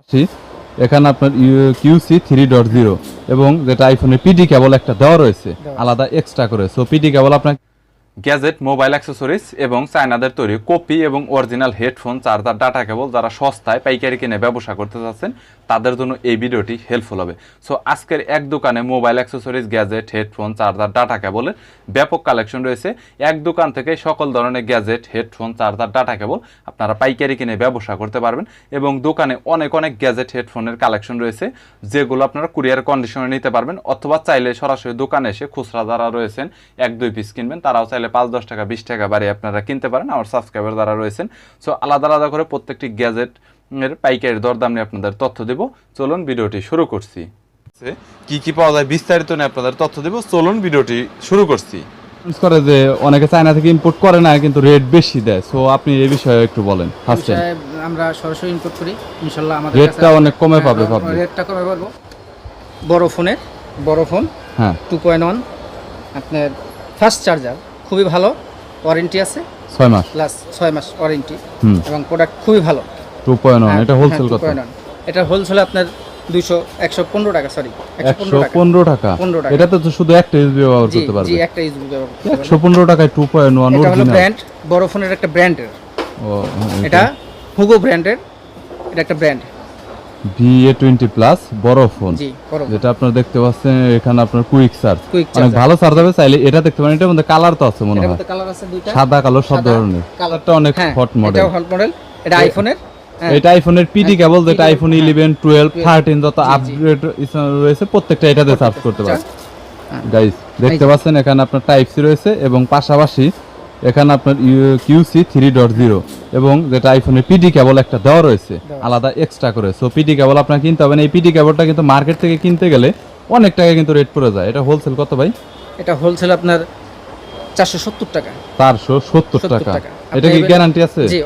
আসি এখানে আপনার কিউসি থ্রি ডট জিরো এবং যেটা আইফোনের পিডি কেবল একটা দেওয়া রয়েছে আলাদা এক্সট্রা করে। সো পিডি কেবল আপনার গ্যাজেট মোবাইল অ্যাক্সেসরিজ এবং চায়নাদের তৈরি কপি এবং original headphone charger data cable যারা সস্তায় পাইকারি কিনে ব্যবসা করতে চাচ্ছেন তাদের জন্য এই ভিডিওটি হেল্পফুল হবে। সো আজকের এক দোকানে mobile accessories gadget headphone charger data কেবলের ব্যাপক কালেকশন রয়েছে। এক দোকান থেকে সকল ধরনের gadget headphone charger data cable আপনারা পাইকারি কিনে ব্যবসা করতে পারবেন এবং দোকানে অনেক অনেক গ্যাজেট হেডফোনের কালেকশন রয়েছে, যেগুলো আপনারা কুরিয়ার কন্ডিশনে নিতে পারবেন অথবা চাইলে সরাসরি দোকানে এসে খুচরা যারা রয়েছেন, এক, দুই পিস কিনবেন, তারাও চাইলে পাঁচ, দশ টাকা, বিশ টাকা বাড়িয়ে আপনারা কিনতে পারেন। আমার সাবস্ক্রাইবার যারা রয়েছেন সো আলাদা আলাদা করে প্রত্যেকটি গ্যাজেট এর পাইকারি দরদাম নিয়ে আপনাদের তথ্য দেব। চলুন ভিডিওটি শুরু করছি। কি কি পাওয়া যায় বিস্তারিত নিয়ে আপনাদের তথ্য দেব। চলুন ভিডিওটি শুরু করছি। করে যে অনেকে চায়না থেকে ইম্পোর্ট করে না কিন্তু রেট বেশি দেয়। সো আপনি এই বিষয়ে একটু বলেন ফার্স্ট আমরা সরাসরি ইনপুট করি। ইনশাল্লাহ আমাদের রেটটা অনেক কমে হ্যাঁ, পাবে পাবলিক রেটটা কমে পাবো। বড় ফোনের বড় ফোন হ্যাঁ। টু পয়েন্ট ওয়ান আপনার ফাস্ট চার্জার খুবই ভালো ওয়ারেন্টি আছে। ছয় মাস। প্লাস ছয় মাস ওয়ারেন্টি হুম। এবং প্রোডাক্ট খুবই ভালো। টু পয়েন্ট হ্যাঁ, এটা হোলসেল কত এটা হোলসেল আপনার দুইশো একশো পনেরো টাকা সরি একশো একশো পনেরো টাকা। পনেরো টাকা? 15 টাকা। এটাতে তো শুধু একটা ইউজবি ব্যবহার করতে পারবে। একটা ইউজ ব্যবহার একশো পনেরো টাকায় টু পয়েন্ট ওয়ান এটা হলো ব্র্যান্ড বড় ফোনের একটা ব্র্যান্ডের এটা হুগো ব্র্যান্ডের এটা একটা brand V A twenty plus বড় ফোন যেটা আপনারা দেখতে পাচ্ছেন এখানে আপনার কুইক চার্জ অনেক ভালো চার্জ হবে চাইলে এটা দেখতে পারেন এটার মধ্যে কালার তো আছে মনে হয়। সাদা কালো সব ধরনের। কালারটা অনেক হ্যাঁ হট মডেল হট মডেল এটা আইফোনের হ্যাঁ, এটা আইফোনের পিডি কেবল যেটা আইফোন হ্যাঁ, ইলেভেন টুয়েলভ 12, থার্টিন যত জি, জি। আপগ্রেড রয়েছে প্রত্যেকটা এটাতে চার্জ করতে পারেন হ্যাঁ। গাইস দেখতে পাচ্ছেন এখানে আপনার টাইপ সি রয়েছে এবং পাশাপাশি এখানে আপনার কিউসি থ্রি ডট জিরো এবং যেটা আইফোনের পিডি কেবল একটা দেওয়া রয়েছে আলাদা এক্সট্রা করে। সো পিডি কেবল আপনার কিনতে হবে না। এই পিডি কেবলটা কিন্তু মার্কেট থেকে কিনতে গেলে অনেক টাকা কিন্তু রেট পড়ে যায়। এটা হোলসেল কত ভাই? এটা হোলসেল আপনার চারশো সত্তর টাকা। চারশো সত্তর 70 টাকা। এটা কি গ্যারান্টি আছে? জি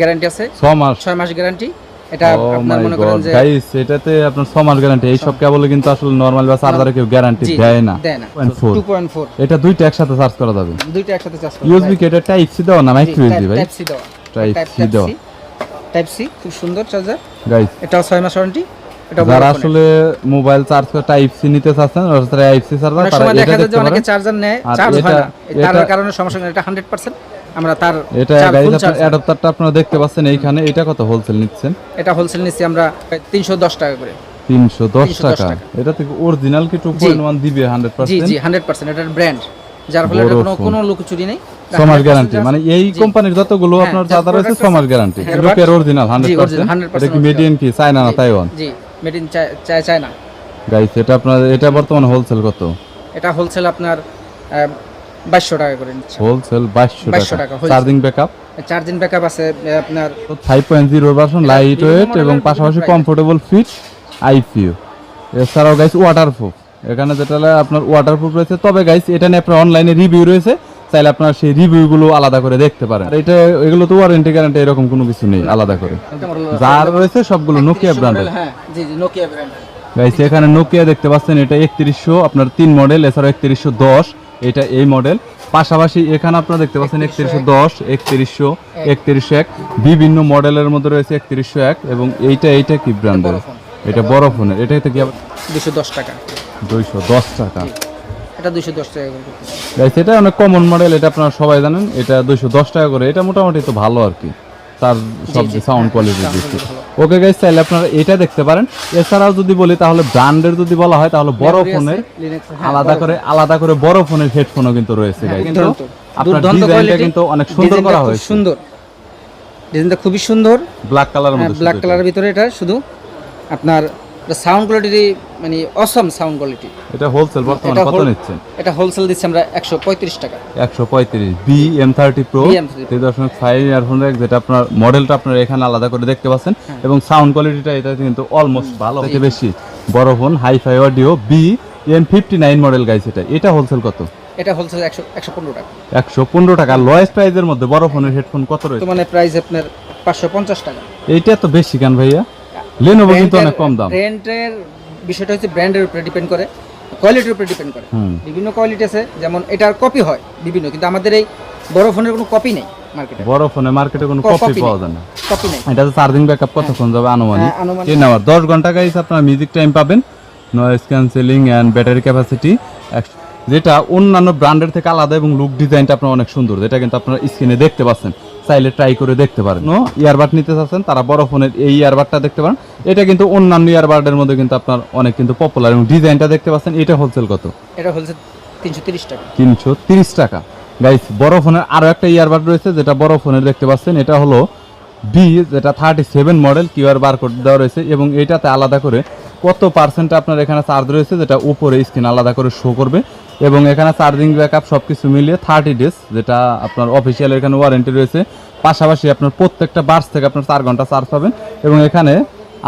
গ্যারান্টি আছে। ছ মাস। ছয় মাস গ্যারান্টি এটা ও আপনার মনে করেন যে গাইস এটাতে আপনার 6 মাস গ্যারান্টি এই সব কেবলে কিন্তু আসলে নরমাল বা চার্জারে কেউ গ্যারান্টি দেয় না। দেয় না। 0.4 টু পয়েন্ট ফোর এটা দুইটা একসাথে চার্জ করা যাবে। দুইটা একসাথে চার্জ ইউএসবি কে এটা টাইপ সি দাও না মাইক্রো ইউএসবি ভাই? টাইপ সি দেওয়া। Type C দেওয়া। টাইপ সি খুব সুন্দর চার্জার গাইস এটাও ছয় মাস ওয়ারেন্টি যারা আসলে মোবাইল চার্জ করে টাইপ সি নিতে চাচ্ছেন টাইপ সি চার্জার অনেক তারা এটা চার্জার নেয় চার্জ হয় না। এটা- কারণে সমস্যা এটা হান্ড্রেড পার্সেন্ট আমরা তার এটা। অ্যাডাপ্টারটা আপনারা দেখতে পাচ্ছেন এইখানে। এটা কত হোলসেল নিচ্ছেন? এটা হোলসেল নিচ্ছি আমরা তিনশো দশ টাকা করে। 310 310 টাকা। এটা থেকে অরিজিনাল কি 2.1 দিবে জি 100% জি এটার ব্র্যান্ড যার ফলে এটা কোনো। কোনো লুকোচুরি নেই। সমাজ গ্যারান্টি মানে এই কোম্পানির যতগুলো হ্যাঁ, আপনার চার্জার রয়েছে সমাজ গ্যারান্টি লোকের অরিজিনাল জি, 100% এটা কি কি? চায়না না তাইওয়ান জি। মেড ইন চায় চায় না গাইস এটা আপনার এটা বর্তমানে হোলসেল কত? এটা হোলসেল আপনার বাইশশো টাকা করে নিচ্ছে। হোলসেল 2200 2200 টাকা চার্জিং ব্যাকআপ চার্জিং ব্যাকআপ আছে আপনার 5.0 ভার্সন এটা লাইট ওয়েট এবং পাশাপাশি কমফোর্টেবল ফিট আইপিও এছাড়াও গাইস ওয়াটারপ্রুফ এখানে যেটা আপনার ওয়াটারপ্রুফ রয়েছে। তবে গাইস এটা নিয়ে আপনার অনলাইনে রিভিউ রয়েছে। চাইলে আপনার সেই রিভিউগুলো আলাদা করে দেখতে পারেন। আর এটা এগুলো তো ওয়ারেন্টি গ্যারান্টি এরকম কোনো কিছু নেই আলাদা করে। যার রয়েছে সবগুলো নোকিয়া ব্র্যান্ডের হ্যাঁ জি জি নোকিয়া ব্র্যান্ড গাইস এখানে নোকিয়া দেখতে পাচ্ছেন এটা একত্রিশশো আপনার তিন মডেল এছাড়া একত্রিশশো দশ এটা এই মডেল পাশাপাশি এখানে আপনারা দেখতে পাচ্ছেন একত্রিশশো দশ একত্রিশশো একত্রিশশো এক। বিভিন্ন মডেলের মধ্যে রয়েছে একত্রিশশো এক এবং এইটা এইটা কি ব্র্যান্ডের এটা বড় ফোনের এটা কি দুশো দশ টাকা। দুইশো দশ টাকা। এটা দুশো দশ টাকা করে গাইস এটা অনেক কমন মডেল এটা আপনারা সবাই জানেন। এটা দুইশো দশ টাকা করে। এটা মোটামুটি তো ভালো আর কি। তার সব সাউন্ড হ্যাঁ, কোয়ালিটি দিচ্ছে ওকে গাইস চাইলে আপনারা এটা দেখতে পারেন। এছাড়াও যদি বলি তাহলে ব্র্যান্ডের যদি বলা হয় তাহলে বড় ফোনের হ্যাঁ, আলাদা করে আলাদা করে বড় ফোনের হেডফোনও কিন্তু রয়েছে হ্যাঁ, guys। কিন্তু আপনার ডিজাইনটা কিন্তু অনেক সুন্দর করা হয়েছে। সুন্দর। ডিজাইনটা খুবই সুন্দর। ব্ল্যাক কালারের মধ্যে ব্ল্যাক কালারের ভিতরে এটা শুধু আপনার সাউন্ড কোয়ালিটি মানে অসম সাউন্ড কোয়ালিটি এটা। এটা হোলসেল বর্তমানে কত নিচ্ছেন? এটা হোলসেল দিচ্ছি আমরা একশো পঁয়ত্রিশ টাকা। একশো পঁয়ত্রিশ B M thirty pro BM30 তিন দশমিক ফাইভ ইয়ারফোন যেটা আপনার মডেলটা আপনার এখানে আলাদা করে দেখতে পাচ্ছেন। হ্যাঁ। এবং সাউন্ড কোয়ালিটিটা এটা কিন্তু অলমোস্ট ভালো। থেকে বেশি বড় phone hi fi audio B M fifty nine model guys এটা। এটা হোলসেল কত? এটা হোলসেল একশো একশো পনেরো টাকা। একশো পনেরো টাকা। লয়েস্ট প্রাইসের মধ্যে বড় ফোনের হেডফোন কত রয়েছে? মানে প্রাইস আপনার পাঁচশো পঞ্চাশ টাকা। এইটা তো বেশি কেন ভাইয়া? লেনোভো কিন্তু অনেক কম দাম। ব্র্যান্ডের বিষয়টা হচ্ছে ব্র্যান্ডের উপরে ডিপেন্ড করে কোয়ালিটির উপরে ডিপেন্ড করে। বিভিন্ন কোয়ালিটি আছে যেমন এটার কপি হয় বিভিন্ন কিন্তু আমাদের এই বড় ফোনের কোনো কপি নেই মার্কেটে বড় ফোনে মার্কেটে কোনো কপি পাওয়া যায় না। কপি নেই। এটা চার্জিং ব্যাকআপ কতক্ষণ যাবে আনুমানিক? হ্যাঁ, আনুমানিক। তিন আওয়ার দশ ঘণ্টা গাইস আপনার মিউজিক টাইম পাবেন। Noise cancelling and battery capacity যেটা অন্যান্য ব্র্যান্ডের থেকে আলাদা এবং লুক ডিজাইনটা আপনার অনেক সুন্দর। যেটা কিন্তু আপনার স্ক্রিনে দেখতে পাচ্ছেন। চাইলে ট্রাই করে দেখতে পারেন। নো ইয়ারবাড নিতে চাচ্ছেন তারা বড় ফোনের এই ইয়ারবাডটা দেখতে পারেন। এটা কিন্তু অন্যান্য ইয়ারবাডের মধ্যে কিন্তু আপনার অনেক কিন্তু পপুলার এবং ডিজাইনটা দেখতে পাচ্ছেন এটা হোলসেল কত? এটা হচ্ছে তিনশো তিরিশ টাকা। তিনশো তিরিশ টাকা। গাইস বড় ফোনের আরও একটা ইয়ারবাড রয়েছে যেটা বড় ফোনের দেখতে পাচ্ছেন এটা হলো বি যেটা thirty seven model QR barcode দেওয়া রয়েছে এবং এটাতে আলাদা করে কত পার্সেন্ট আপনার এখানে চার্জ রয়েছে যেটা উপরে স্ক্রিন আলাদা করে শো করবে। এবং এখানে চার্জিং ব্যাকআপ সব কিছু মিলিয়ে থার্টি ডেজ যেটা আপনার অফিসিয়াল এখানে ওয়ারেন্টি রয়েছে। পাশাপাশি আপনার প্রত্যেকটা বার্স থেকে আপনার চার ঘণ্টা চার্জ পাবেন এবং এখানে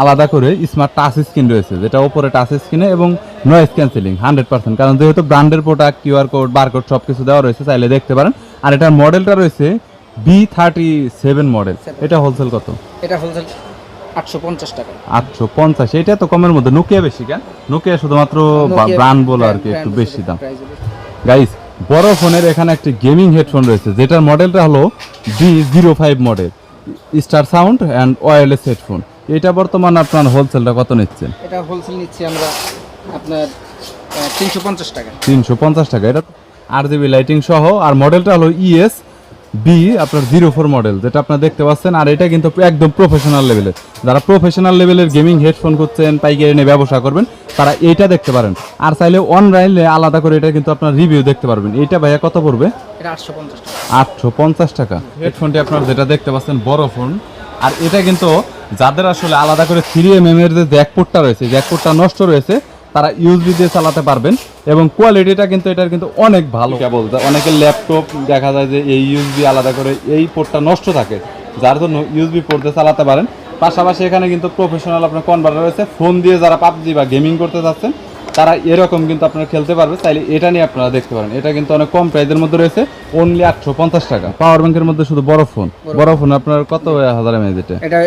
আলাদা করে স্মার্ট টাচ স্ক্রিন রয়েছে যেটা ওপরে টাচ স্ক্রিনে এবং নয়েস ক্যান্সেলিং হান্ড্রেড পার্সেন্ট কারণ যেহেতু ব্র্যান্ডের প্রোডাক্ট কিউআর কোড বারকোড সব কিছু দেওয়া রয়েছে চাইলে দেখতে পারেন। আর এটার মডেলটা রয়েছে বি থার্টি সেভেন মডেল এটা হোলসেল কত? এটা হোলসেল 850 টাকা। 850 এটা তো কমের মধ্যে। নোকিয়া বেশি কেন? নোকিয়া শুধুমাত্র ব্র্যান্ড বলে আর কি একটু বেশি দাম। গাইস বড় ফোনের এখানে একটি গেমিং হেডফোন রয়েছে যেটার মডেলটা হলো D zero five model star sound and wireless headphone এটা বর্তমান আপনার হোলসেলটা কত নিচ্ছেন? এটা হোলসেল নিচ্ছি আমরা আপনার তিনশো পঞ্চাশ টাকা। তিনশো পঞ্চাশ টাকা। এটা আর জিবি লাইটিং সহ আর মডেলটা হলো ইএস বি আপনার জিরো ফোর মডেল যেটা আপনার দেখতে পাচ্ছেন আর এটা কিন্তু একদম প্রফেশনাল লেভেলের যারা প্রফেশনাল লেভেলের গেমিং হেডফোন করছেন পাইকারি নিয়ে ব্যবসা করবেন তারা এইটা দেখতে পারেন। আর চাইলে অনলাইনে আলাদা করে এটা কিন্তু আপনার রিভিউ দেখতে পারবেন। এইটা ভাইয়া কত পড়বে? আটশো পঞ্চাশ টাকা। আটশো পঞ্চাশ টাকা। হেডফোনটি আপনার যেটা দেখতে পাচ্ছেন বড় ফোন আর এটা কিন্তু যাদের আসলে আলাদা করে থ্রি এম এম এর যে জ্যাকপোর্টটা রয়েছে জ্যাকপোর্টটা নষ্ট রয়েছে তারা ইউজবি দিয়ে চালাতে পারবেন এবং কোয়ালিটিটা কিন্তু এটার কিন্তু অনেক ভালো। কেবল অনেকের ল্যাপটপ দেখা যায় যে এই ইউজবি আলাদা করে এই পোর্টটা নষ্ট থাকে, যার জন্য ইউজবি পোর্টে চালাতে পারেন। পাশাপাশি এখানে কিন্তু প্রফেশনাল আপনার কনভার্টার রয়েছে ফোন দিয়ে যারা পাবজি বা গেমিং করতে চাচ্ছেন তারা এরকম কিন্তু আপনারা খেলতে পারবে চাইলে এটা নিয়ে আপনারা দেখতে পারেন। এটা কিন্তু অনেক কম প্রাইসের মধ্যে রয়েছে অনলি আটশো পঞ্চাশ টাকা। পাওয়ার ব্যাংকের মধ্যে শুধু বড় ফোন বড় ফোন আপনার কত হাজার এমএজ এটা? এটা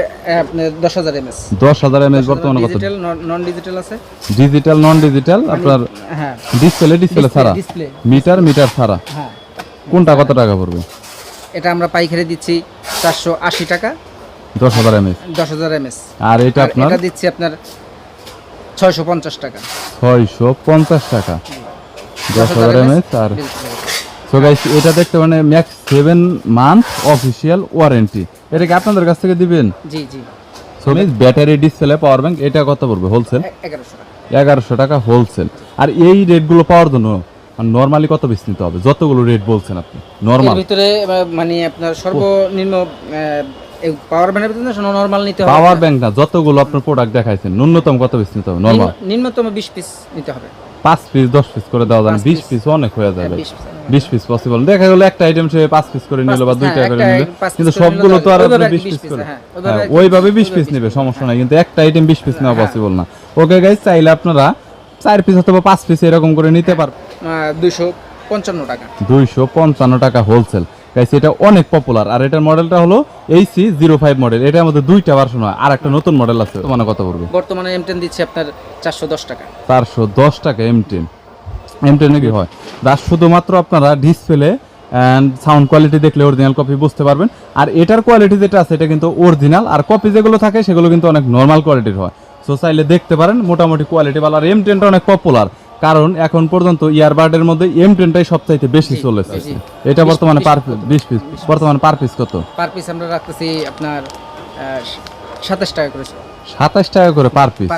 দশ হাজার এমএস দশ হাজার এমএজ বর্তমানে কত? ডিজিটাল নন ডিজিটাল আছে। ডিজিটাল নন ডিজিটাল আপনার হ্যাঁ। ডিসপ্লে ডিসপ্লে ছাড়া? মিটার মিটার ছাড়া? হ্যাঁ। কোনটা কত টাকা পড়বে? এটা আমরা পাইকারি দিচ্ছি চারশো আশি টাকা। দশ হাজার এমএজ দশ হাজার এমএস আর এটা আপনার? এটা দিচ্ছি আপনার ছয়শো পঞ্চাশ টাকা। ছয়শো পঞ্চাশ টাকা। দশ হাজার এমএজ আর সো গাইস এটা দেখতে মানে max seven month official warranty এটা কি আপনাদের কাছ থেকে দিবেন? জি জি। So battery display power bank এটা কত পড়বে? হোলসেল এগারোশো টাকা। হোলসেল আর এই রেটগুলো পাওয়ার জন্য নর্মালি কত পিস নিতে হবে? যতগুলো রেট বলছেন আপনি নর্মাল ভিতরে মানে আপনার সর্বনিম্ন পাওয়ার ভিতরে নর্মাল নিতে হবে। পাওয়ার ব্যাংক না যতগুলো আপনার প্রোডাক্ট দেখাইছেন ন্যূনতম কত পিস নিতে হবে? নর্মাল নিম্ন- নিম্নতম বিশ পিস নিতে হবে। পাঁচ পিস দশ পিস করে দেওয়া যায় পাঁচ বিশ piece। পিস অনেক হয়ে যাবে। বিশ piece, হ্যাঁ। বিশ পিস পসিবল দেখা গেলো একটা আইটেম সে পাঁচ পিস করে নিল বা দুইটা হ্যাঁ, করে নিল। কিন্তু সবগুলো তো আর ওইভাবে আপনি বিশ 20 পিস করে হ্যাঁ, ওইভাবে হ্যাঁ, আর কি ওইভাবে 20 পিস নেবে সমস্যা নাই। কিন্তু একটা আইটেম বিশ পিস নেওয়া পসিবল না। ওকে গাইজ চাইলে আপনারা চার পিস অথবা পাঁচ পিস এরকম করে নিতে পারবেন দুইশো পঞ্চান্ন টাকা। দুইশো পঞ্চান্ন টাকা হোলসেল গাইস এটা অনেক পপুলার আর এটার মডেলটা হলো এইসি জিরো ফাইভ মডেল এটার মধ্যে দুইটা ভার্সন হয় আর একটা নতুন মডেল আছে। মানে কত পড়বে? বর্তমানে এম টেন দিচ্ছে আপনার চারশো দশ টাকা। চারশো দশ টাকা এম টেন এম টেনে কি হয়? তার শুধুমাত্র আপনারা ডিসপ্লে অ্যান্ড সাউন্ড কোয়ালিটি দেখলে অরিজিনাল কপি বুঝতে পারবেন। আর এটার কোয়ালিটি যেটা আছে এটা কিন্তু অরিজিনাল আর কপি যেগুলো থাকে সেগুলো কিন্তু অনেক নর্মাল কোয়ালিটির হয়। সো চাইলে দেখতে পারেন মোটামুটি কোয়ালিটি ভালো। আর এম টেনটা অনেক পপুলার কারণ এখন পর্যন্ত ইয়ারবাডের মধ্যে এম টেনটাই সবচাইতে বেশি চলেছে। এটা বর্তমানে পার বিশ পিস। বর্তমানে পার পিস কত? পার পিস আমরা রাখতেছি আপনার সাতাশ টাকা করে সাতাশ টাকা করে পার পিস?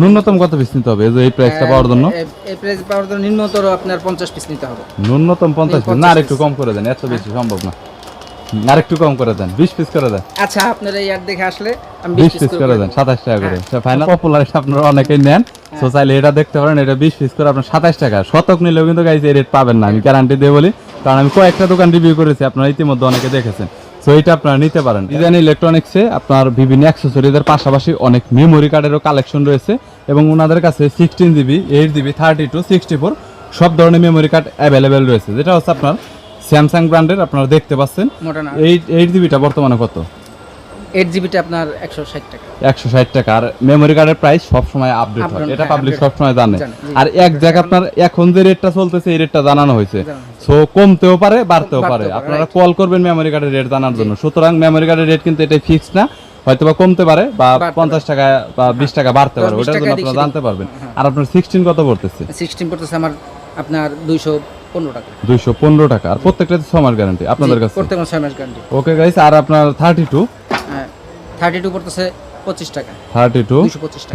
ন্যূনতম কত পিস নিতে হবে? এই যে এই প্রাইসটা পাওয়ার জন্য? এই প্রাইস পাওয়ার জন্য নিম্নতর আপনার পঞ্চাশ পিস নিতে হবে। ন্যূনতম পঞ্চাশ পিস। না আর একটু কম করে দেন এত বেশি সম্ভব না। আর একটু কম করে দেন বিশ পিস করে দেন। আচ্ছা আপনারা অ্যাড দেখে আসলে আমি বিশ বিশ পিস করে দেন সাতাশ টাকা করে। ফাইনাল পপুলার আপনারা অনেকেই নেন। সো চাইলে এটা দেখতে পারেন এটা বিশ পিস করে আপনার সাতাশ টাকা। শতক নিলেও কিন্তু গাইজ এই রেট পাবেন না আমি গ্যারান্টি দিয়ে বলি। কারণ আমি কয়েকটা দোকান রিভিউ করেছি আপনারা ইতিমধ্যে অনেকে দেখেছেন। সো এটা আপনারা নিতে পারেন। ডিজাইন ইলেকট্রনিক্সে আপনার বিভিন্ন অ্যাক্সেসরিজের পাশাপাশি অনেক মেমোরি কার্ডেরও কালেকশন রয়েছে। এবং ওনাদের কাছে sixteen GB eight GB thirty two sixty four সব ধরনের মেমোরি কার্ড অ্যাভেলেবেল রয়েছে। যেটা হচ্ছে আপনার স্যামসাং ব্র্যান্ডের আপনারা দেখতে পাচ্ছেন। না। এইট এইট জিবিটা বর্তমানে কত? এইট জিবিটা আপনার একশো ষাট টাকা। একশো ষাট টাকা। আর মেমোরি কার্ডের প্রাইস সবসময় আপডেট হয়। এটা হ্যাঁ, পাবলিক সবসময় জানে। আর এক জায়গায় আপনার এখন যে রেটটা চলতেছে এই রেটটা জানানো হয়েছে। সো কমতেও পারে বাড়তেও পারে। আপনারা কল করবেন মেমোরি কার্ডের রেট জানার জন্য। সুতরাং মেমোরি কার্ডের রেট কিন্তু এটা ফিক্সড না। হয়তো বা কমতে পারে বা পঞ্চাশ টাকা বা বিশ টাকা বাড়তে পারে। ওটার জন্য আপনারা জানতে পারবেন। আর আপনার সিক্সটিন কত পড়তেছে? সিক্সটিন পড়তেছে আমার আপনার দুইশো পনেরো টাকা। দুইশো পনেরো টাকা। আর প্রত্যেকটা ছ মাস গ্যারান্টি আপনাদের কাছে? প্রত্যেক ছয় মাস গ্যারান্টি ওকে গাইস আর আপনার থার্টি টু থার্টি টু পড়তেছে পঁচিশ টাকা। থার্টি টু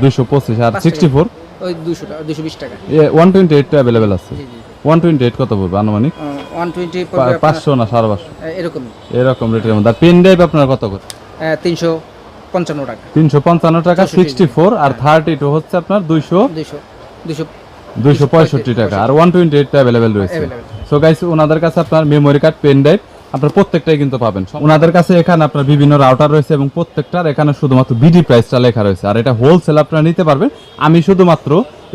দুশো পঁচিশ। আর সিক্সটি ফোর ওই দুশো টাকা দুশো বিশ টাকা। ওয়ান টোয়েন্টি এইট অ্যাভেলেবেল আছে। ওয়ান টোয়েন্টি এইট কত পড়বে আনুমানিক? ওয়ান টোয়েন্টি পাঁচশো না সাড়ে পাঁচশো? এরকমই। এরকম রেটের মধ্যে। আর পেন ড্রাইভ আপনার কত করে? তিনশো পঞ্চান্ন টাকা। তিনশো পঞ্চান্ন টাকা সিক্সটি ফোর আর থার্টি টু হচ্ছে আপনার দুইশো দুইশো দুইশো দুইশো পঁয়ষট্টি টাকা আর ওয়ান টোয়েন্টি এইট অ্যাভেলেবেল রয়েছে। সো গাইস ওনাদের কাছে আপনার মেমোরি কার্ড পেন ড্রাইভ আপনার প্রত্যেকটাই কিন্তু পাবেন। ওনাদের কাছে এখানে আপনার বিভিন্ন রাউটার রয়েছে এবং প্রত্যেকটার এখানে শুধুমাত্র বিডি প্রাইসটা লেখা রয়েছে। আর এটা হোলসেল আপনারা নিতে পারবেন। আমি শুধুমাত্র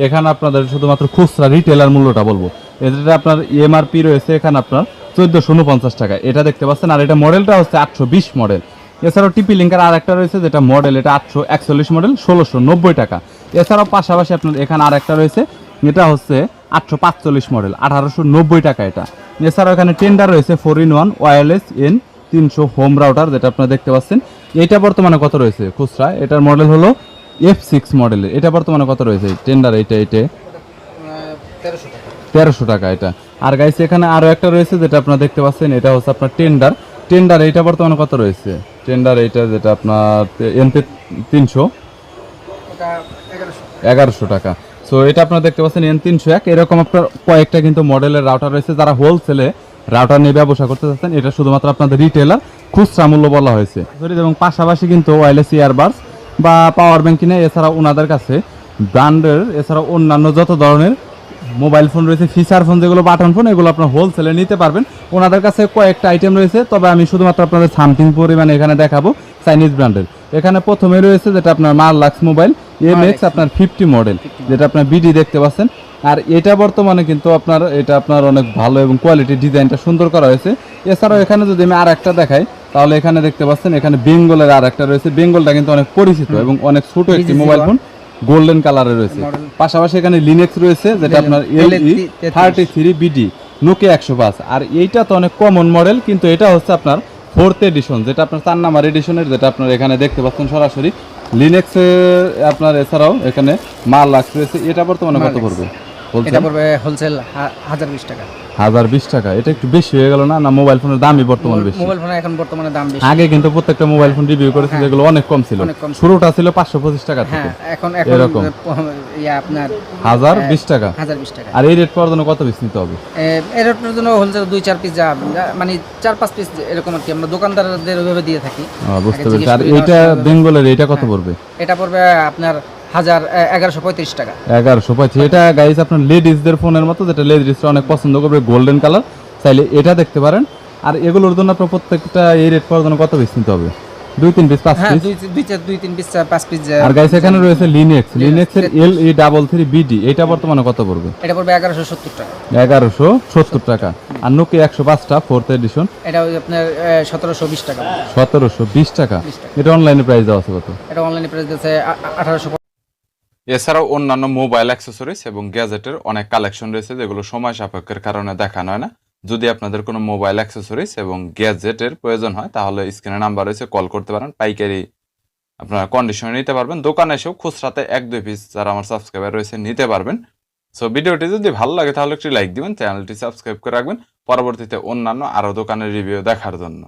এখানে আপনাদের শুধুমাত্র খুচরা রিটেলার মূল্যটা বলব। এটা আপনার এমআরপি রয়েছে এখানে আপনার চোদ্দশো উনপঞ্চাশ টাকা। এটা দেখতে পাচ্ছেন। আর এটা মডেলটা হচ্ছে আটশো বিশ মডেল এছাড়াও টিপি লিঙ্কের আর একটা রয়েছে যেটা মডেল এটা আটশো একচল্লিশ মডেল ষোলোশো নব্বই টাকা। এছাড়াও পাশাপাশি আপনার এখানে আর একটা রয়েছে এটা হচ্ছে আটশো পাঁচচল্লিশ মডেল আঠারোশো নব্বই টাকা এটা। এছাড়াও এখানে টেন্ডার রয়েছে four in one wireless N তিনশো হোম রাউটার যেটা আপনারা দেখতে পাচ্ছেন। এটা বর্তমানে কত রয়েছে খুচরা? এটার মডেল হলো এফ সিক্স মডেলের এটা বর্তমানে কত রয়েছে? টেন্ডার এটা এটা তেরোশো টাকা এটা। আর গাইস এখানে আরও একটা রয়েছে যেটা আপনারা দেখতে পাচ্ছেন এটা হচ্ছে আপনার টেন্ডার টেন্ডার এইটা বর্তমানে কত রয়েছে? টেন্ডার এইটা যেটা আপনার এনতে তিনশো। এগারোশো টাকা। সো এটা আপনারা দেখতে পাচ্ছেন এন তিনশো এক। এরকম আপনার কয়েকটা কিন্তু মডেলের রাউটার রয়েছে। যারা হোলসেলে রাউটার নিয়ে ব্যবসা করতে চাচ্ছেন, এটা শুধুমাত্র আপনাদের রিটেলার খুচরা মূল্য বলা হয়েছে। এবং পাশাপাশি কিন্তু ওয়ারলেস ইয়ারবাডস বা পাওয়ার ব্যাংক কিনে এছাড়া ওনাদের কাছে ব্র্যান্ডের এছাড়া অন্যান্য যত ধরনের মোবাইল ফোন রয়েছে ফিচার ফোন যেগুলো বাটন ফোন এগুলো আপনার হোলসেলে নিতে পারবেন। ওনাদের কাছে কয়েকটা আইটেম রয়েছে, তবে আমি শুধুমাত্র আপনাদের সামথিং পরিমাণে এখানে দেখাবো চাইনিজ ব্র্যান্ডের এখানে প্রথমে রয়েছে যেটা আপনার মারলাক্স মোবাইল এমএক্স আপনার ফিফটি মডেল যেটা আপনার বিডি দেখতে পাচ্ছেন। আর এটা বর্তমানে কিন্তু আপনার এটা আপনার অনেক ভালো এবং কোয়ালিটি ডিজাইনটা সুন্দর করা হয়েছে। এছাড়াও এখানে যদি আমি আর একটা দেখাই তাহলে এখানে দেখতে পাচ্ছেন এখানে বেঙ্গলের আর একটা রয়েছে। বেঙ্গলটা কিন্তু অনেক পরিচিত এবং অনেক ছোট একটি মোবাইল ফোন গোল্ডেন কালারের রয়েছে। পাশাপাশি এখানে লিনেক্স রয়েছে যেটা আপনার LE thirty three BD Nokia একশো পাঁচ। আর এইটা তো অনেক কমন মডেল কিন্তু এটা হচ্ছে আপনার ফোর্থ এডিশন যেটা আপনার চার নাম্বার এডিশনের যেটা আপনার এখানে দেখতে পাচ্ছেন সরাসরি। লিনেক্স আপনার এছাড়াও এখানে মাল রয়েছে এটা বর্তমানে কত পড়বে? এটা পড়বে হোলসেল হাজার বিশ টাকা। হাজার বিশ টাকা। এটা একটু বেশি হয়ে গেল না? না মোবাইল ফোনের দামই বর্তমানে বেশি? মোবাইল ফোনের এখন বর্তমানে দাম বেশি। আগে কিন্তু প্রত্যেকটা মোবাইল ফোন রিভিউ করেছে। যেগুলো অনেক কম ছিল। শুরুটা ছিল পাঁচশো পঁচিশ টাকা থেকে। হ্যাঁ এখন এখন এরকম। ইয়া আপনার হাজার বিশ টাকা? হাজার বিশ টাকা। আর এই রেট পাওয়ার জন্য কত পিস নিতে হবে? এর জন্য হোলসেল দুই চার পিস যা যা- মানে চার পাঁচ পিস এরকম আর কি। আমরা দোকানদারদের ওইভাবে দিয়ে থাকি। বুঝতে পেরেছি। আর এইটা বেঙ্গলের এইটা কত পড়বে? এটা পড়বে আপনার হাজার এগারোশো পঁয়ত্রিশ টাকা। এগারোশো এটা গাইস আপনার লেডিসদের ফোনের মতো যেটা লেডিসরা অনেক পছন্দ করবে গোল্ডেন কালার চাইলে এটা দেখতে পারেন। আর এগুলোর জন্য আপনার প্রত্যেকটা এই রেট পাওয়ার জন্য কত পিস নিতে হবে? দুই তিন পিস পাঁচ হ্যাঁ পিস দুই দুই চার দুই তিন পিস পাঁচ পিস আর গাইস এখানে রয়েছে লিনেক্স লিনেক্সের L E double three BD এটা বর্তমানে কত পড়বে? এটা পড়বে এগারোশো সত্তর টাকা। এগারোশো সত্তর টাকা। আর নোকিয়া একশো পাঁচটা ফোর্থ এডিশন এটা ওই আপনার সতেরোশো বিশ টাকা। সতেরোশো বিশ টাকা। এটা অনলাইনে প্রাইস দেওয়া আছে কত? এটা অনলাইনে প্রাইস দিচ্ছে আঠারোশো এছাড়াও অন্যান্য মোবাইল অ্যাক্সেসরিজ এবং গ্যাজেটের অনেক কালেকশন রয়েছে যেগুলো সময় সাপেক্ষের কারণে দেখানো হয় না। যদি আপনাদের কোনো মোবাইল অ্যাক্সেসরিজ এবং গ্যাজেটের প্রয়োজন হয়, তাহলে স্ক্রিনে নাম্বার রয়েছে কল করতে পারেন। পাইকারি আপনারা কন্ডিশনে নিতে পারবেন। দোকানে এসেও খুচরাতে এক, দুই পিস যারা আমার সাবস্ক্রাইবার রয়েছে নিতে পারবেন। সো ভিডিওটি যদি ভালো লাগে, তাহলে একটি লাইক দিবেন চ্যানেলটি সাবস্ক্রাইব করে রাখবেন। পরবর্তীতে অন্যান্য আরও দোকানের রিভিউ দেখার জন্য।